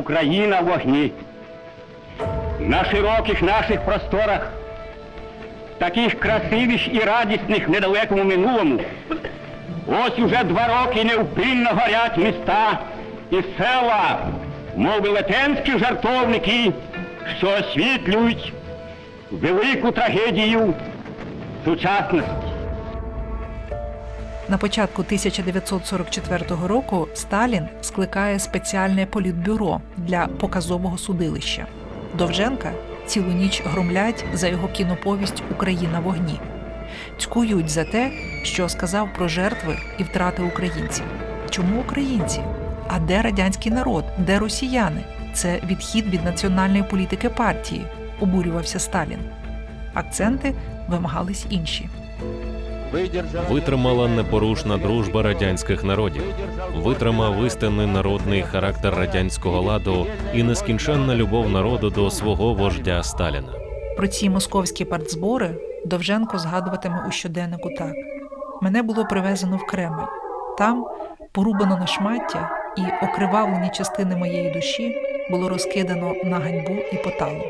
Україна в вогні. На широких наших просторах, таких красивих і радісних в недалекому минулому, ось уже два роки невпинно горять міста і села, мов велетенські жартовники, що освітлюють велику трагедію сучасності. На початку 1944 року Сталін скликає спеціальне політбюро для показового судилища. Довженка цілу ніч громлять за його кіноповість Україна в огні. Цькують за те, що сказав про жертви і втрати українців. Чому українці? А де радянський народ? Де росіяни? Це відхід від національної політики партії, обурювався Сталін. Акценти вимагались інші. Витримала непорушна дружба радянських народів, витримав істинний народний характер радянського ладу і нескінченна любов народу до свого вождя Сталіна. Про ці московські партзбори Довженко згадуватиме у щоденнику так: мене було привезено в Кремль. Там порубано на шмаття, і окривавлені частини моєї душі було розкидано на ганьбу і поталу.